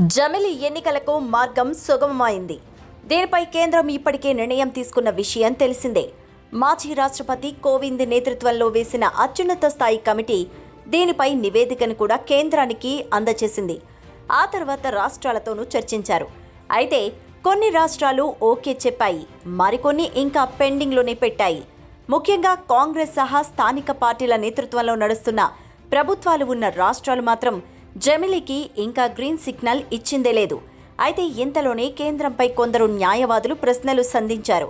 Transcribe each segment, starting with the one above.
జమిలి ఎన్నికలకు మార్గం సుగమమైంది. దీనిపై కేంద్రం ఇప్పటికే నిర్ణయం తీసుకున్న విషయం తెలిసిందే. మాజీ రాష్ట్రపతి కోవింద్ నేతృత్వంలో వేసిన అత్యున్నత స్థాయి కమిటీ దీనిపై నివేదికను కూడా కేంద్రానికి అందజేసింది ఆ తర్వాత రాష్ట్రాలతోనూ చర్చించారు. అయితే కొన్ని రాష్ట్రాలు ఓకే చెప్పాయి మరికొన్ని ఇంకా పెండింగ్లోనే పెట్టాయి. ముఖ్యంగా కాంగ్రెస్ సహా స్థానిక పార్టీల నేతృత్వంలో నడుస్తున్న ప్రభుత్వాలు ఉన్న రాష్ట్రాలు మాత్రం జమిలీకి ఇంకా గ్రీన్ సిగ్నల్ ఇచ్చిందే లేదు. అయితే ఇంతలోనే కేంద్రంపై కొందరు న్యాయవాదులు ప్రశ్నలు సంధించారు.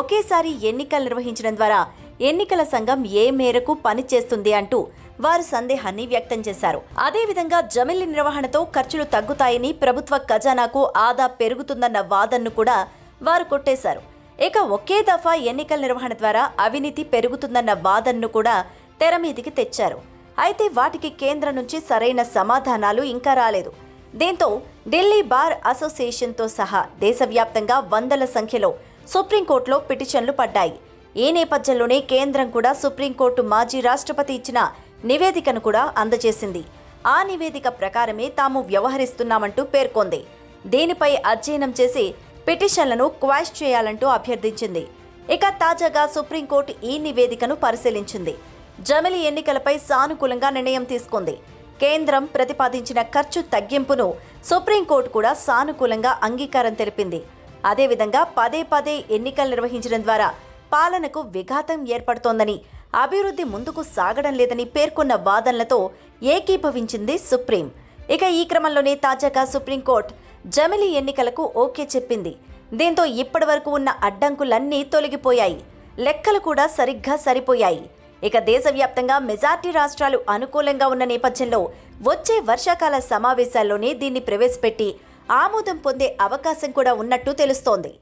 ఒకేసారి ఎన్నికలు నిర్వహించడం ద్వారా ఎన్నికల సంఘం ఏ మేరకు పనిచేస్తుంది అంటూ వారు సందేహాన్ని వ్యక్తం చేశారు. అదేవిధంగా జమిలి నిర్వహణతో ఖర్చులు తగ్గుతాయని ప్రభుత్వ ఖజానాకు ఆదా పెరుగుతుందన్న వాదనను కూడా వారు కొట్టేశారు. ఇక ఒకే దఫా ఎన్నికల నిర్వహణ ద్వారా అవినీతి పెరుగుతుందన్న వాదనను కూడా తెర మీదికి తెచ్చారు. అయితే వాటికి కేంద్రం నుంచి సరైన సమాధానాలు ఇంకా రాలేదు. దీంతో ఢిల్లీ బార్ అసోసియేషన్తో సహా దేశవ్యాప్తంగా వందల సంఖ్యలో సుప్రీంకోర్టులో పిటిషన్లు పడ్డాయి. ఈ నేపథ్యంలోనే కేంద్రం కూడా సుప్రీంకోర్టు మాజీ రాష్ట్రపతి ఇచ్చిన నివేదికను కూడా అందజేసింది. ఆ నివేదిక ప్రకారమే తాము వ్యవహరిస్తున్నామంటూ పేర్కొంది. దీనిపై అధ్యయనం చేసి పిటిషన్లను క్వాష్ చేయాలంటూ అభ్యర్థించింది. ఇక తాజాగా సుప్రీంకోర్టు ఈ నివేదికను పరిశీలించింది. జమిలి ఎన్నికలపై సానుకూలంగా నిర్ణయం తీసుకుంది. కేంద్రం ప్రతిపాదించిన ఖర్చు తగ్గింపును సుప్రీంకోర్టు కూడా సానుకూలంగా అంగీకారం తెలిపింది. అదేవిధంగా పదే పదే ఎన్నికలు నిర్వహించడం ద్వారా పాలనకు విఘాతం ఏర్పడుతోందని అభివృద్ధి ముందుకు సాగడం లేదని పేర్కొన్న వాదనలతో ఏకీభవించింది సుప్రీం. ఇక ఈ క్రమంలోనే తాజాగా సుప్రీంకోర్టు జమిలి ఎన్నికలకు ఓకే చెప్పింది. దీంతో ఇప్పటివరకు ఉన్న అడ్డంకులన్నీ తొలగిపోయాయి. లెక్కలు కూడా సరిగ్గా సరిపోయాయి. ఇక దేశవ్యాప్తంగా మెజార్టీ రాష్ట్రాలు అనుకూలంగా ఉన్న నేపథ్యంలో వచ్చే వర్షాకాల సమావేశాల్లోనే దీన్ని ప్రవేశపెట్టి ఆమోదం పొందే అవకాశం కూడా ఉన్నట్టు తెలుస్తోంది.